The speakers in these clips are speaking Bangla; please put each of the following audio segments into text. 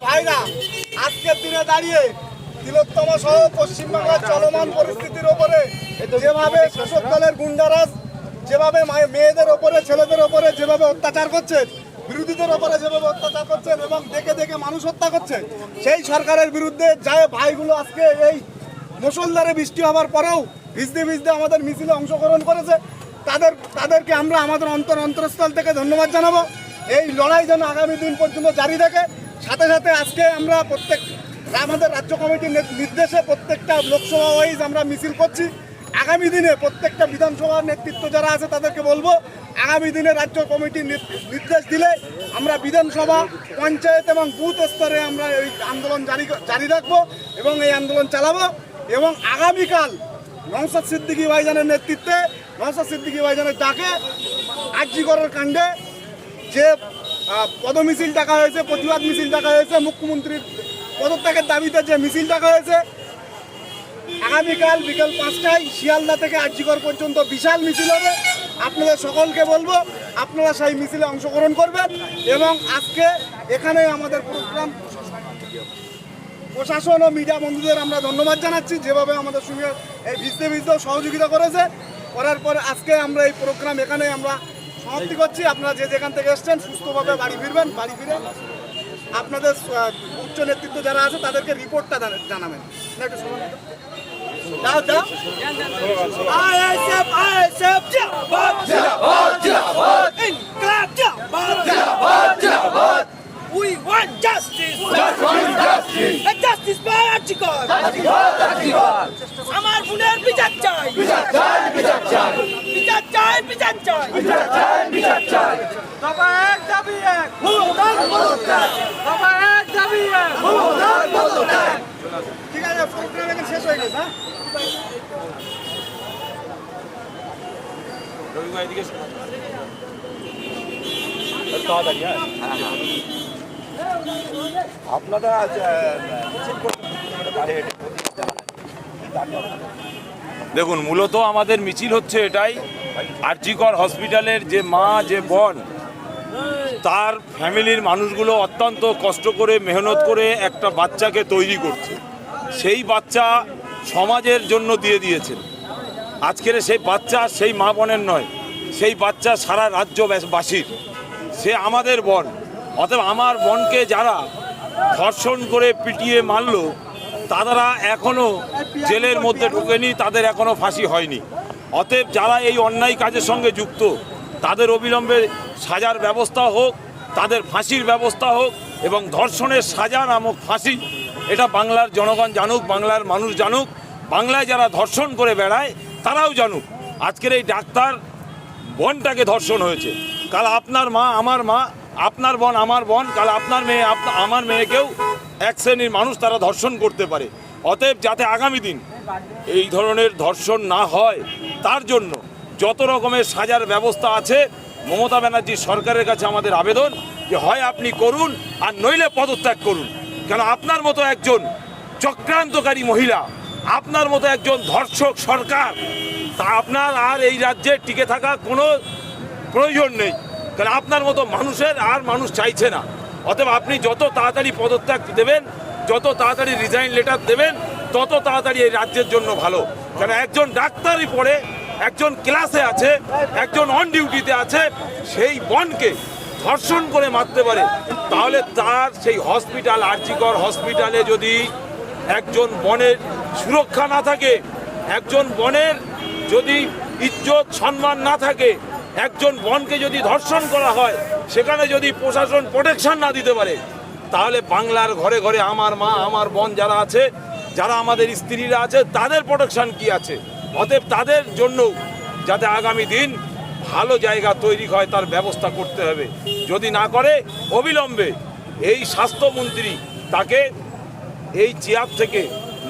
ভাইরা আজকের দিনে দাঁড়িয়ে তিলোত্তম সহ পশ্চিমবাংলার চলমান পরিস্থিতির ওপরে যেভাবে শাসক দলের গুন্ডারাজ, যেভাবে মেয়েদের ওপরে, ছেলেদের ওপরে যেভাবে অত্যাচার করছে, বিরোধীদের ওপরে যেভাবে অত্যাচার করছেন এবং দেখে দেখে মানুষ হত্যা করছে, সেই সরকারের বিরুদ্ধে যায় ভাইগুলো আজকে এই মুসলধারে বৃষ্টি হওয়ার পরেও ভিজতে ভিজতে আমাদের মিছিলে অংশগ্রহণ করেছে। তাদের তাদেরকে আমরা আমাদের অন্তর অন্তরস্থল থেকে ধন্যবাদ জানাব। এই লড়াই যেন আগামী দিন পর্যন্ত জারি থাকে সাথে সাথে আজকে আমরা প্রত্যেক আমাদের রাজ্য কমিটির নির্দেশে প্রত্যেকটা লোকসভা ওয়াইজ আমরা মিছিল করছি। আগামী দিনে প্রত্যেকটা বিধানসভার নেতৃত্ব যারা আছে তাদেরকে বলব, আগামী দিনে রাজ্য কমিটির নির্দেশ দিলে আমরা বিধানসভা, পঞ্চায়েত এবং বুথ স্তরে আমরা এই আন্দোলন জারি জারি রাখব এবং এই আন্দোলন চালাবো এবং আগামীকাল নওসাদ সিদ্দিকী ভাইজানের নেতৃত্বে নওসাদ সিদ্দিকী ভাইজানের ডাকে আর্যিকরের কাণ্ডে যে পদমিছিল ডাকা হয়েছে, প্রতিবাদ মিছিল ডাকা হয়েছে, মুখ্যমন্ত্রীর পদত্যাগের দাবিতে যে মিছিল ডাকা হয়েছে, আগামীকাল বিকেল পাঁচটায় শিয়ালদা থেকে আর্যিকর পর্যন্ত বিশাল মিছিল হবে। আপনাদের সকলকে বলব, আপনারা সেই মিছিলে অংশগ্রহণ করবেন এবং আজকে এখানে আমাদের প্রোগ্রাম প্রশাসন ও মিডিয়া বন্ধুদের আমরা ধন্যবাদ জানাচ্ছি, যেভাবে আমাদের সঙ্গে এই ভিজতে ভিজতেও সহযোগিতা করেছে। করার পরে আজকে আমরা এই প্রোগ্রাম এখানে আমরা সমাপ্তি করছি। আপনারা যে যেখান থেকে এসছেন, সুস্থভাবে বাড়ি ফিরবেন, বাড়ি ফিরে আপনাদের উচ্চ নেতৃত্ব যারা আছে, তাদেরকে রিপোর্টটা জানাবেন। একটু শোনান। দাও। দাও want justice. আমার বোনের বিচার চাই। বিচার চাই বিচার চাই। বিচার চাই বিচার চাই। বিচার চাই বিচার চাই। দফা এক দাবি এক। মুদান পদত্যাগ দফা এক দাবি এক। মুদান পদত্যাগ ঠিক আছে প্রোগ্রাম এখানে শেষ হয়ে গেছে হ্যাঁ? আপনারা আজ, আহ, মিছিল করছেন, বাইরে হেঁটে। দেখুন, মূলত আমাদের মিছিল হচ্ছে এটাই, আরজিকর হসপিটালের যে মা, যে বোন, তার ফ্যামিলির মানুষগুলো অত্যন্ত কষ্ট করে, মেহনত করে একটা বাচ্চাকে তৈরি করছে। সেই বাচ্চা সমাজের জন্য দিয়ে দিয়েছেন। আজকের সেই বাচ্চা সেই মা বোনের নয়, সেই বাচ্চা সারা রাজ্যবাসীর। সে আমাদের বোন। অতএব আমার বোনকে যারা ধর্ষণ করে পিটিয়ে মারলো, তারা এখনও জেলের মধ্যে ঢুকেনি, তাদের এখনও ফাঁসি হয়নি। অতএব যারা এই অন্যায় কাজের সঙ্গে যুক্ত, তাদের অবিলম্বে সাজার ব্যবস্থা হোক, তাদের ফাঁসির ব্যবস্থা হোক এবং ধর্ষণের সাজা নামক ফাঁসি, এটা বাংলার জনগণ জানুক, বাংলার মানুষ জানুক, বাংলায় যারা ধর্ষণ করে বেড়ায়, তারাও জানুক। আজকের এই ডাক্তার বোনটাকে ধর্ষণ হয়েছে। কাল আপনার মা, আমার মা আপনার বোন, আমার বোন, কাল আপনার মেয়ে আমার মেয়েকেও এক শ্রেণির মানুষ তারা ধর্ষণ করতে পারে। অতএব যাতে আগামী দিন এই ধরনের ধর্ষণ না হয়, তার জন্য যত রকমের সাজার ব্যবস্থা আছে, মমতা ব্যানার্জি সরকারের কাছে আমাদের আবেদন যে হয় আপনি করুন আর নইলে পদত্যাগ করুন। কেন আপনার মতো একজন চক্রান্তকারী মহিলা, আপনার মতো একজন ধর্ষক সরকার, তা আপনার আর এই রাজ্যে টিকে থাকা কোনো প্রয়োজন নেই। কারণ আপনার মতো মানুষের আর মানুষ চাইছে না। অতএব আপনি যত তাড়াতাড়ি পদত্যাগ দেবেন, যত তাড়াতাড়ি রিজাইন লেটার দেবেন, তত তাড়াতাড়ি এই রাজ্যের জন্য ভালো। কারণ একজন ডাক্তারই পড়ে, একজন ক্লাসে আছে, একজন অন ডিউটিতে আছে, সেই বনকে ধর্ষণ করে মারতে পারে। তাহলে তার সেই হসপিটাল আর্জিকর হসপিটালে যদি একজন বনের সুরক্ষা না থাকে, একজন বনের যদি ইজ্জত, সম্মান না থাকে একজন বনকে যদি ধর্ষণ করা হয়, সেখানে যদি প্রশাসন প্রোটেকশন না দিতে পারে, তাহলে বাংলার ঘরে ঘরে আমার মা, আমার বোন যারা আছে, যারা আমাদের স্ত্রীরা আছে, তাদের প্রোটেকশন কি আছে? অতএব তাদের জন্য যাতে আগামী দিন ভালো জায়গা তৈরি হয়, তার ব্যবস্থা করতে হবে। যদি না করে, অবিলম্বে এই স্বাস্থ্যমন্ত্রী তাকে এই চেয়ার থেকে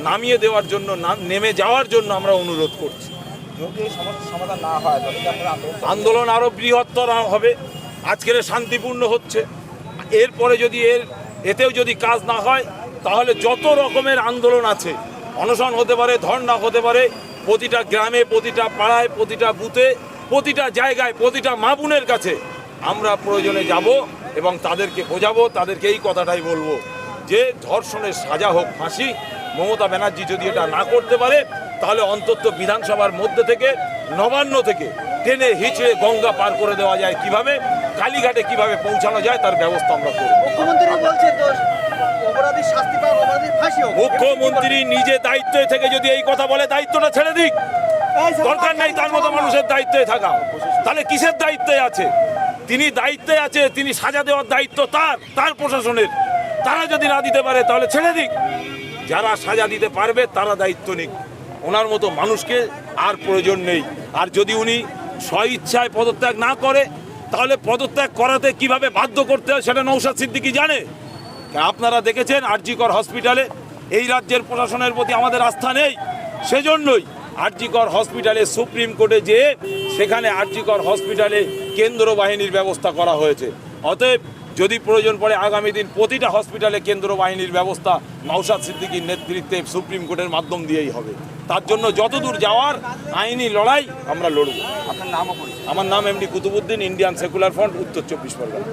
নামিয়ে দেওয়ার জন্য নেমে যাওয়ার জন্য আমরা অনুরোধ করছি। আন্দোলন? আন্দোলন আরও বৃহত্তর হবে। আজকের শান্তিপূর্ণ হচ্ছে। এরপরে যদি এর এতেও যদি কাজ না হয়, তাহলে যত রকমের আন্দোলন আছে, অনশন হতে পারে, ধর্ণা হতে পারে, প্রতিটা গ্রামে, প্রতিটা পাড়ায়, প্রতিটা বুথে, প্রতিটা জায়গায়, প্রতিটা মা বোনের কাছে আমরা প্রয়োজনে যাব এবং তাদেরকে বোঝাবো, তাদেরকে এই কথাটাই বলব যে ধর্ষণের সাজা হোক ফাঁসি। মমতা ব্যানার্জি যদি এটা না করতে পারে তাহলে অন্তত বিধানসভার মধ্যে থেকে নবান্ন থেকে টেনে হিচড়ে গঙ্গা পার করে দেওয়া যায় কীভাবে কালীঘাটে কীভাবে পৌঁছানো যায় তার ব্যবস্থা আমরা করব। মুখ্যমন্ত্রী বলছেন মুখ্যমন্ত্রী নিজে দায়িত্বে থেকে যদি এই কথা বলে দায়িত্বটা ছেড়ে দিক। দরকার নাই তার মতো মানুষের দায়িত্বে থাকা। তাহলে কিসের দায়িত্বে আছে? তিনি দায়িত্বে আছে তিনি সাজা দেওয়ার দায়িত্ব তার তার প্রশাসনের। তারা যদি না দিতে পারে তাহলে ছেড়ে দিক। যারা সাজা দিতে পারবে তারা দায়িত্ব নিক। ওনার মতো মানুষকে আর প্রয়োজন নেই। আর যদি উনি স্বইচ্ছায় পদত্যাগ না করে, তাহলে পদত্যাগ করাতে কীভাবে বাধ্য করতে হয় সেটা নৌসাদ সিদ্দিকি জানে। আপনারা দেখেছেন আরজিকর হসপিটালে এই রাজ্যের প্রশাসনের প্রতি আমাদের আস্থা নেই? সেজন্যই আরজিকর হসপিটালে সুপ্রিম কোর্টে যেয়ে সেখানে আরজিকর হসপিটালে কেন্দ্র বাহিনীর ব্যবস্থা করা হয়েছে। অতএব যদি প্রয়োজন পড়ে আগামী দিন প্রতিটা হসপিটালে কেন্দ্র বাহিনীর ব্যবস্থা নওশাদ সিদ্দিকির নেতৃত্বে সুপ্রিম কোর্টের মাধ্যম দিয়েই হবে। তার জন্য যতদূর যাওয়ার আইনি লড়াই আমরা লড়ব। আমার নাম MD Qutubuddin Indian Secular Front উত্তর চব্বিশ পরগনা।